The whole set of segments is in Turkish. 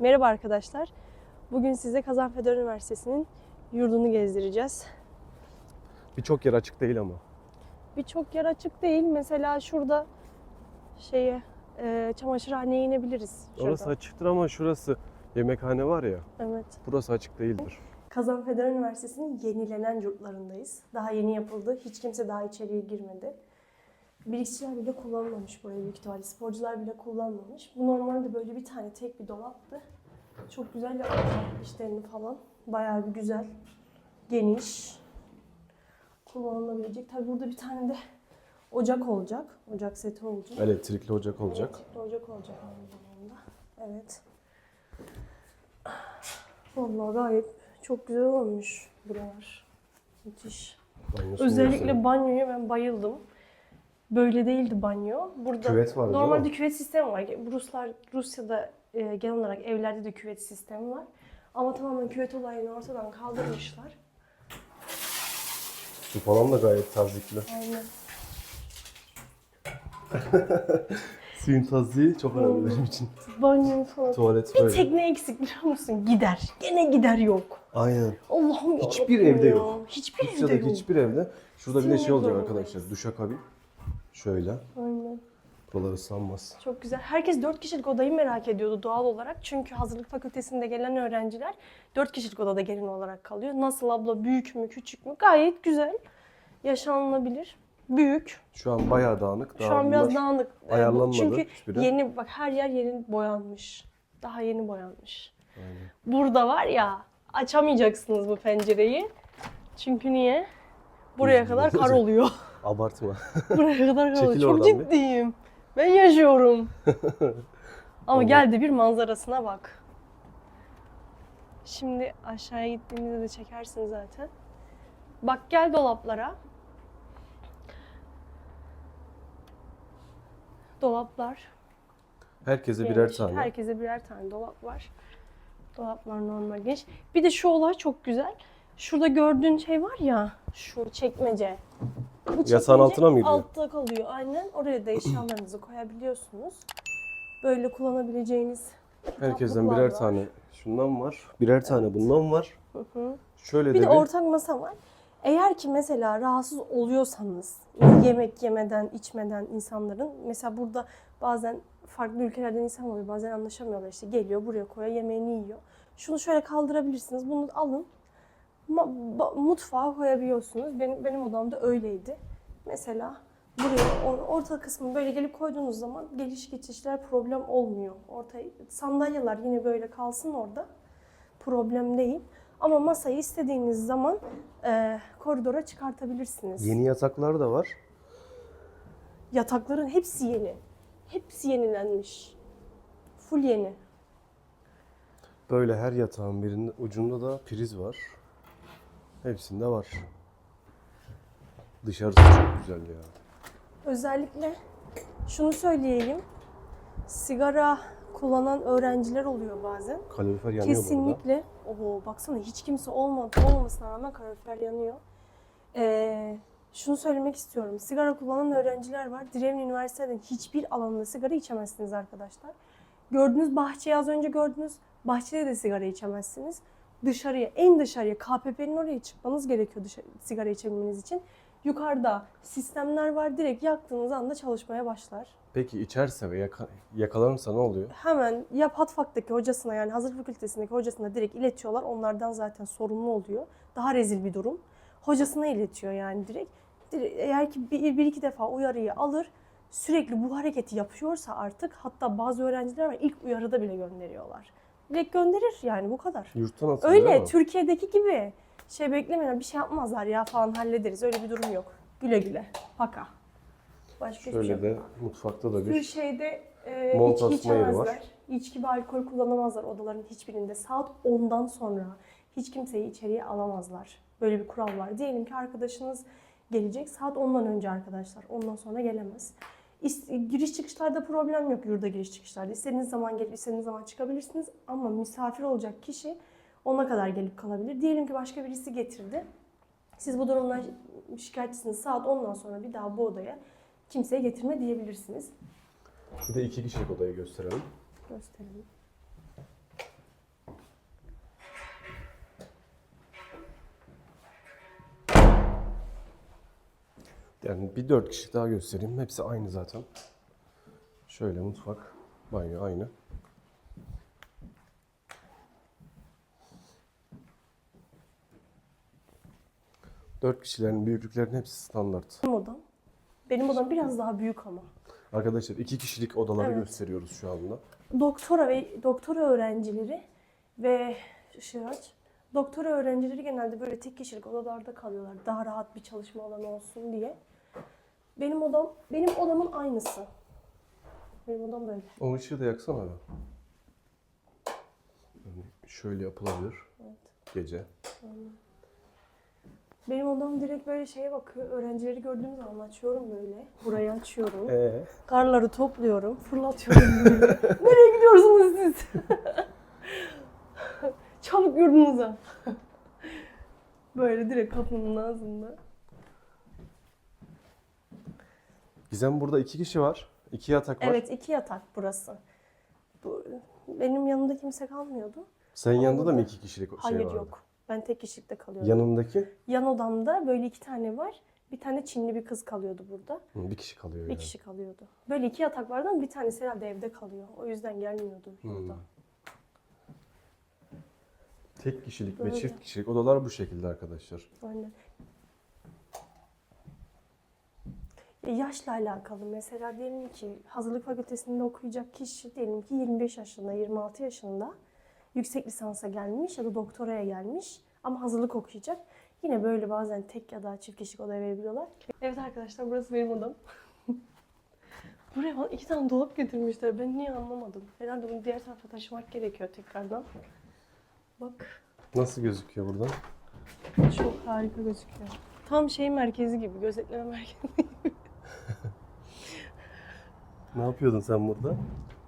Merhaba arkadaşlar. Bugün size Kazanfeder Üniversitesi'nin yurdunu gezdireceğiz. Birçok yer açık değil ama. Birçok yer açık değil. Mesela şurada şeye e, çamaşırhaneye inebiliriz. Şurada. Orası açıktır ama şurası yemekhane var ya. Evet. Burası açık değildir. Kazanfeder Üniversitesi'nin yenilenen yurtlarındayız. Daha yeni yapıldı. Hiç kimse daha içeriye girmedi. Bilgisayar bile kullanmamış burayı büyük ihtimalle. Sporcular bile kullanmamış. Bu normalde böyle bir tane tek bir dolaptı. Çok güzel yapmışlar işlerini falan. Bayağı bir güzel. Geniş. Kullanılabilecek. Tabii burada bir tane de ocak olacak. Ocak seti olacak. Elektrikli ocak olacak. Elektrikli ocak olacak aynı zamanda. Evet. Vallahi gayet çok güzel olmuş buralar. Müthiş. Özellikle banyoya ben bayıldım. Böyle değildi banyo. Burada Küvet var değil normalde mi? küvet sistemi var. Ruslar Rusya'da e, genel olarak evlerde de küvet sistemi var. Ama tamamen küvet olayını ortadan kaldırmışlar. Su falan da gayet tazikli. Aynen. Suyun tazliği çok önemli benim için. Banyo falan. Tuvalet Bir böyle. tekne eksik biliyor musun? Gider. Gene gider yok. Aynen. Allah'ım Hiçbir yarabbim evde ya. yok. Hiçbir evde Rusya'daki yok. hiçbir evde. Şurada bir de şey Sinir olacak arkadaşlar. Duşakabin. Şöyle. Aynen. Buraları ıslanmaz. Çok güzel. Herkes 4 kişilik odayı merak ediyordu doğal olarak. Çünkü hazırlık fakültesinde gelen öğrenciler 4 kişilik odada gelin olarak kalıyor. Nasıl abla büyük mü küçük mü? Gayet güzel. Yaşanılabilir. Büyük. Şu an bayağı dağınık. Şu an biraz dağınık. Ayarlanmadı Çünkü hiçbiri. yeni bak her yer yeni boyanmış. Daha yeni boyanmış. Aynen. Burada var ya açamayacaksınız bu pencereyi. Çünkü niye? Buraya kadar kar oluyor. Abartma. Buraya kadar. Çekil Çok oradan bir. ciddiyim. Ben yaşıyorum. Ama Allah. gel de bir manzarasına bak. Şimdi aşağıya gittiğimizde de çekersin zaten. Bak gel dolaplara. Dolaplar. Herkese birer geniş. tane. Herkese birer tane dolap var. Dolaplar normal geniş. Bir de şu olay çok güzel. Şurada gördüğün şey var ya, şu çekmece. Bu Yatağın çekmece altına mı giriyor? Altta kalıyor aynen. Oraya da eşyalarınızı koyabiliyorsunuz. Böyle kullanabileceğiniz Herkesten kitaplıklar birer var. tane şundan var. Birer tane bundan var. Hı hı. Şöyle Bir de de bir ortak masa var. Eğer ki mesela rahatsız oluyorsanız yani yemek yemeden, içmeden insanların mesela burada bazen farklı ülkelerden insan oluyor. Bazen anlaşamıyorlar işte geliyor buraya koyuyor yemeğini yiyor. Şunu şöyle kaldırabilirsiniz. Bunu alın. Mutfağa koyabiliyorsunuz. Benim benim odamda öyleydi. Mesela buraya or- orta kısmı böyle gelip koyduğunuz zaman geliş geçişler problem olmuyor. Orta sandalyeler yine böyle kalsın orada. Problem değil. Ama masayı istediğiniz zaman e, koridora çıkartabilirsiniz. yeni yataklar da var. Yatakların hepsi yeni. Hepsi yenilenmiş. Full yeni. Böyle her yatağın birinin ucunda da priz var. Hepsinde var. Dışarısı çok güzel ya. Özellikle şunu söyleyeyim. Sigara kullanan öğrenciler oluyor bazen. Kalorifer yanıyor burada. Kesinlikle. Oho baksana hiç kimse olmadı, olmamasına rağmen kalorifer yanıyor. Ee, şunu söylemek istiyorum. Sigara kullanan öğrenciler var. Direvli Üniversitesi'nin hiçbir alanında sigara içemezsiniz arkadaşlar. Gördüğünüz bahçeyi az önce gördünüz. Bahçede de sigara içemezsiniz. Dışarıya, en dışarıya, KPP'nin oraya çıkmanız gerekiyor dışarı, sigara içebilmeniz için. Yukarıda sistemler var. Direkt yaktığınız anda çalışmaya başlar. Peki içerse ve yaka- yakalanırsa ne oluyor? hemen ya Patfak'taki hocasına yani hazır fakültesindeki hocasına direkt iletiyorlar. Onlardan zaten sorumlu oluyor. Daha rezil bir durum. Hocasına iletiyor yani direkt. Dire- Eğer ki bir, bir iki defa uyarıyı alır, sürekli bu hareketi yapıyorsa artık hatta bazı öğrenciler var ilk uyarıda bile gönderiyorlar. Direkt gönderir yani bu kadar. Yurttan atılıyor Öyle ama. Türkiye'deki gibi şey beklemeyin bir şey yapmazlar ya falan hallederiz. Öyle bir durum yok. Güle güle. Paka. Başka hiçbir şey Şöyle yok. de mutfakta da Bir bir şeyde e, Mont içki asma yeri var. içemezler. İçki ve alkol kullanamazlar odaların hiçbirinde. Saat 10'dan sonra hiç kimseyi içeriye alamazlar. Böyle bir kural var. Diyelim ki arkadaşınız gelecek saat 10'dan önce arkadaşlar. Ondan sonra gelemez. Giriş çıkışlarda problem yok yurda giriş çıkışlarda. İstediğiniz zaman gelip istediğiniz zaman çıkabilirsiniz. Ama misafir olacak kişi ona kadar gelip kalabilir. Diyelim ki başka birisi getirdi. Siz bu durumdan şikayetçisiniz. Saat 10'dan sonra bir daha bu odaya kimseye getirme diyebilirsiniz. bir de iki kişilik odayı gösterelim. Gösterelim. Yani bir dört kişilik daha göstereyim. Hepsi aynı zaten. Şöyle mutfak, banyo aynı. Dört kişilerin büyüklüklerin hepsi standart. Benim odam. Benim odam biraz daha büyük ama. Arkadaşlar iki kişilik odaları Evet. gösteriyoruz şu anda. Doktora ve doktora öğrencileri ve ışığı aç. Doktora öğrencileri genelde böyle tek kişilik odalarda kalıyorlar. Daha rahat bir çalışma alanı olsun diye. Benim odam, benim odamın aynısı. Benim odam böyle. O ışığı da yaksana be. Yani şöyle yapılabilir. Evet. Gece. Benim odam direkt böyle şeye bakıyor. Öğrencileri gördüğüm zaman açıyorum böyle. Burayı açıyorum. Ee? Karları topluyorum. Fırlatıyorum böyle. Nereye gidiyorsunuz siz? Çabuk yurdunuza. böyle direkt kapının ağzında. Gizem burada iki kişi var. İki yatak var. Evet iki yatak burası. Bu, benim yanımda kimse kalmıyordu. Senin yanında da mı burada- iki kişilik şey Hayır vardı? yok. Ben tek kişilikte kalıyordum. Yanındaki Yan odamda böyle iki tane var. Bir tane Çinli bir kız kalıyordu burada. Hı, bir kişi kalıyor Bir yani. kişi kalıyordu. Böyle iki yatak vardı ama bir tanesi herhalde evde kalıyor. O yüzden gelmiyordu Hmm. yurda. Tek kişilik ve Böyle. çift kişilik odalar bu şekilde arkadaşlar. Aynen. E, Yaşla alakalı mesela diyelim ki hazırlık fakültesinde okuyacak kişi diyelim ki 25 yaşında, 26 yaşında yüksek lisansa gelmiş ya da doktoraya gelmiş ama hazırlık okuyacak. Yine böyle bazen tek ya da çift kişilik odaya verebiliyorlar. Evet arkadaşlar burası benim odam. Buraya bana iki tane dolap getirmişler. Ben niye anlamadım. Herhalde bunu diğer tarafa taşımak gerekiyor tekrardan. Bak Nasıl gözüküyor buradan? çok harika gözüküyor. Tam şey merkezi gibi, gözetleme merkezi. Ne yapıyordun sen burada?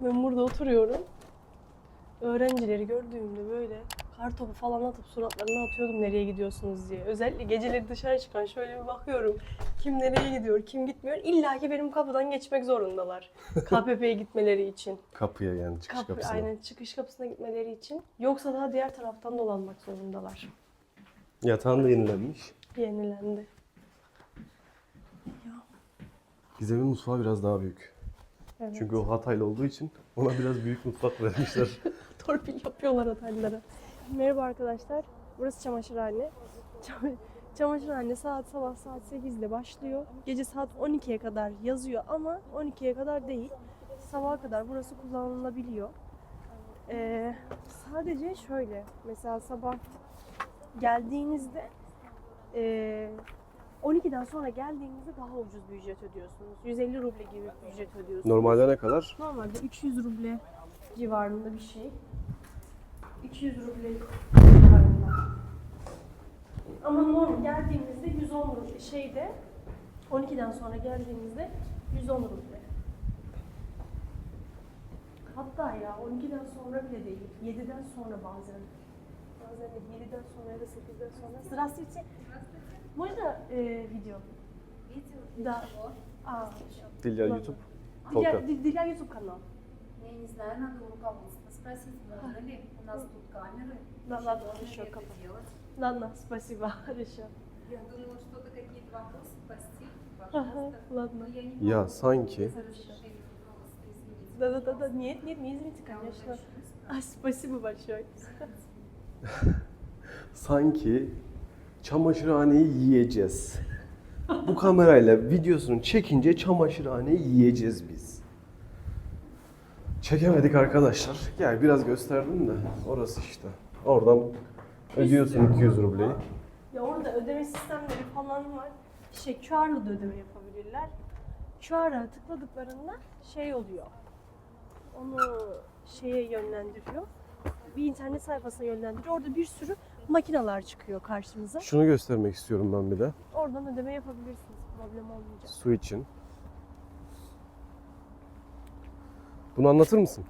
Ben burada oturuyorum. Öğrencileri gördüğümde böyle kar topu falan atıp suratlarına atıyordum nereye gidiyorsunuz diye. Özellikle geceleri dışarı çıkan şöyle bir bakıyorum. Kim nereye gidiyor, kim gitmiyor. İlla ki benim kapıdan geçmek zorundalar. KPP'ye gitmeleri için. Kapıya yani çıkış Kapı, kapısına. aynen çıkış kapısına gitmeleri için. Yoksa daha diğer taraftan dolanmak zorundalar. Yatağın da yenilenmiş. Yenilendi. Ya, Gizem'in mutfağı biraz daha büyük. evet. Çünkü o Hataylı olduğu için ona biraz büyük mutfak vermişler. Torpil yapıyorlar otellara. Merhaba arkadaşlar. Burası çamaşırhane. Çam- Çamaşırhane saat sabah saat 8'de başlıyor. Gece saat 12'ye kadar yazıyor ama 12'ye kadar değil. Sabaha kadar burası kullanılabiliyor. Ee, sadece şöyle mesela sabah geldiğinizde ee, 12'den sonra geldiğinizde daha ucuz bir ücret ödüyorsunuz. 150 ruble gibi bir ücret ödüyorsunuz. Normalde ne kadar? Normalde 300 ruble civarında bir şey. 200 ruble civarında. Ama normal geldiğimizde 110 ruble şeyde 12'den sonra geldiğimizde 110 ruble. Hatta ya 12'den sonra bile değil. 7'den sonra bazen. Bazen de 7'den sonra ya da 8'den sonra. Здравствуйте. Можно э, видео? Видео? Да. Чего? А, Dilya Ладно. YouTube. для, Толка. для YouTube канал. Я не знаю, надо у руководства спросить, можно ли. У нас тут камеры. Да, ладно, можно ли еще это делать. Ладно, спасибо. Хорошо. Я думала, что-то какие-то вопросы спросить, Ага, пожалуйста. ладно. Но я не Ya могу sanki извините. Да-да-да, нет, нет, не извините, Я конечно. А, спасибо большое. sanki çamaşırhaneyi yiyeceğiz. Bu kamerayla videosunu çekince çamaşırhaneyi yiyeceğiz biz. Çekemedik arkadaşlar. Yani biraz gösterdim de orası işte. Oradan ödüyorsun 200 rubleyi. Ya orada ödeme sistemleri falan var. Şey QR'la da ödeme yapabilirler. QR'a tıkladıklarında şey oluyor. Onu şeye yönlendiriyor. Bir internet sayfasına yönlendiriyor. Orada bir sürü makineler çıkıyor karşınıza. Şunu göstermek istiyorum ben bir de. Oradan ödeme yapabilirsiniz. Problem olmayacak. Su için. Bunu anlatır mısın?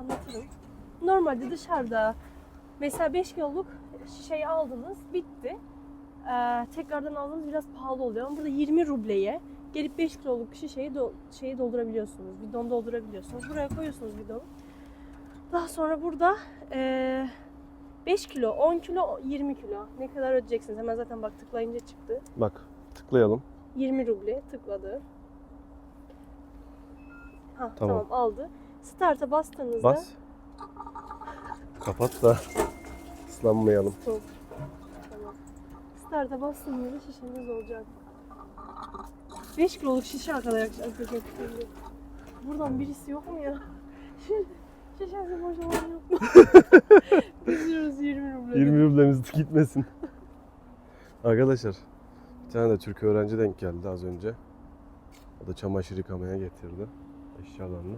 Anlatırım. Normalde dışarıda mesela 5 kiloluk şey aldınız, bitti. Ee, tekrardan aldığınız biraz pahalı oluyor ama burada 20 rubleye gelip 5 kiloluk şişeyi do- şeyi doldurabiliyorsunuz. Bidon doldurabiliyorsunuz. Buraya koyuyorsunuz bidonu. Daha sonra burada ee, 5 kilo, 10 kilo, 20 kilo ne kadar ödeyeceksiniz? Hemen zaten bak tıklayınca çıktı. Bak tıklayalım. 20 ruble tıkladı. Ha, Tamam. tamam. aldı. Start'a bastığınızda Bas. Kapat da ıslanmayalım. Stop. Tamam. Start'a bastığınızda şişeniz olacak. 5 kiloluk şişe arkadaşlar. Buradan birisi yok mu ya? Şişesi boşalan yok mu? Üzülürüz 20 ruble. 20 rublemiz gitmesin. Arkadaşlar bir tane de Türk öğrenci denk geldi az önce. O da çamaşır yıkamaya getirdi eşyalarını.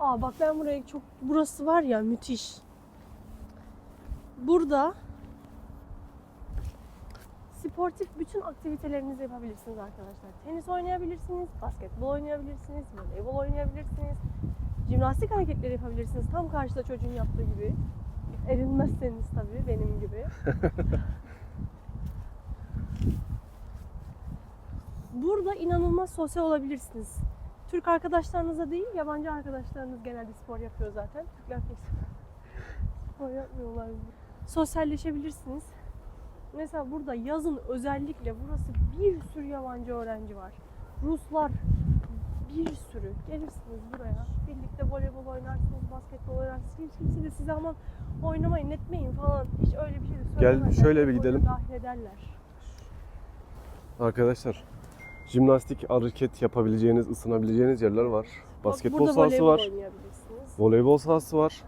Aa bak ben buraya çok burası var ya müthiş. Burada sportif bütün aktivitelerinizi yapabilirsiniz arkadaşlar. Tenis oynayabilirsiniz, basketbol oynayabilirsiniz, voleybol oynayabilirsiniz. Jimnastik hareketleri yapabilirsiniz. Tam karşıda çocuğun yaptığı gibi. Erinmezseniz tabii benim gibi. Burada inanılmaz sosyal olabilirsiniz. Türk arkadaşlarınıza değil, yabancı arkadaşlarınız genelde spor yapıyor zaten. Türkler pek spor yapmıyorlar. Sosyalleşebilirsiniz. Mesela burada yazın özellikle burası bir sürü yabancı öğrenci var. Ruslar bir sürü. Gelirsiniz buraya. Birlikte voleybol oynarsınız, basketbol oynarsınız. Hiç kimse de size aman oynamayın, etmeyin falan. Hiç öyle bir şey de Gel, söylemezler. şöyle bir gidelim. Dahil ederler. Arkadaşlar jimnastik hareket yapabileceğiniz, ısınabileceğiniz yerler var. Bak, Basketbol burada sahası voleybol var. Voleybol sahası var.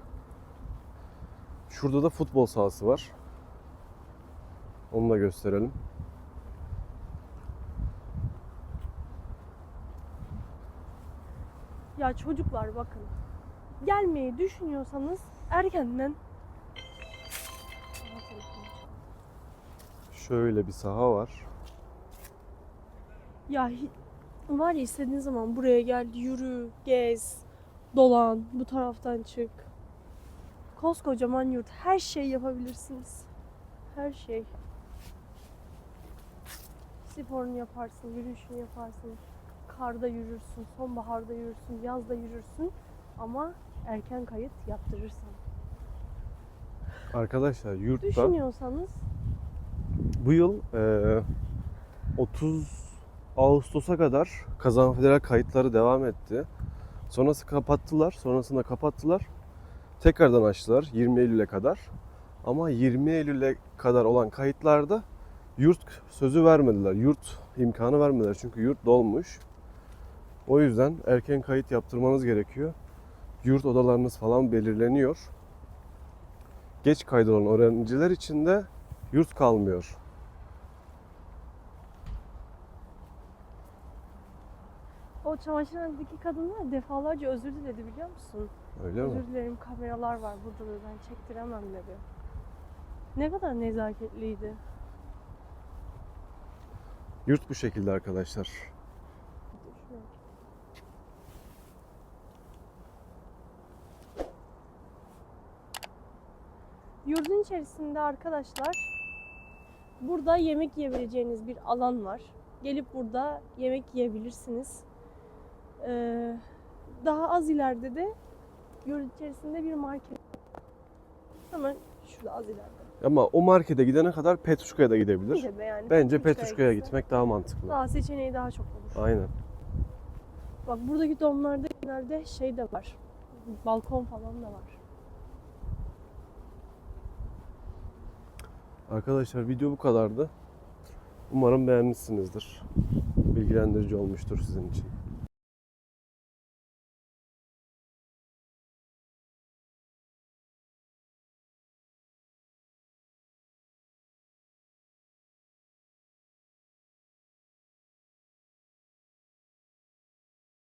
Şurada da futbol sahası var. Onu da gösterelim. Ya çocuklar bakın. Gelmeyi düşünüyorsanız erkenden Şöyle bir saha var. ya var ya istediğin zaman buraya gel, yürü, gez, dolan, bu taraftan çık. Koskocaman yurt. Her şey yapabilirsiniz. Her şey. Sporunu yaparsın, yürüyüşünü yaparsın. Karda yürürsün, sonbaharda yürürsün, yazda yürürsün. Ama erken kayıt yaptırırsan. Arkadaşlar yurtta Düşünüyorsanız bu yıl eee, 30 Ağustos'a kadar kazan federal kayıtları devam etti. Sonrası kapattılar. Sonrasında kapattılar. Tekrardan açtılar 20 Eylül'e kadar. Ama 20 Eylül'e kadar olan kayıtlarda yurt sözü vermediler. Yurt imkanı vermediler. Çünkü yurt dolmuş. O yüzden erken kayıt yaptırmanız gerekiyor. Yurt odalarınız falan belirleniyor. Geç kaydolan öğrenciler için de yurt kalmıyor. o çamaşırhanedeki kadınlar defalarca özür diledi biliyor musun? Öyle mi? Özür dilerim kameralar var burada da ben çektiremem dedi. Ne kadar nezaketliydi. Yurt bu şekilde arkadaşlar. Yurdun içerisinde arkadaşlar burada yemek yiyebileceğiniz bir alan var. Gelip burada yemek yiyebilirsiniz. Ee, daha az ileride de yurt içerisinde bir market. Hemen şurada az ileride. Ama o markete gidene kadar Petruşka'ya da gidebilir. Bir de yani Bence gitse gitmek daha mantıklı. Daha seçeneği daha çok olur. Aynen. Bak buradaki domlarda genelde şey de var. Balkon falan da var. Arkadaşlar video bu kadardı. Umarım beğenmişsinizdir. Bilgilendirici olmuştur sizin için.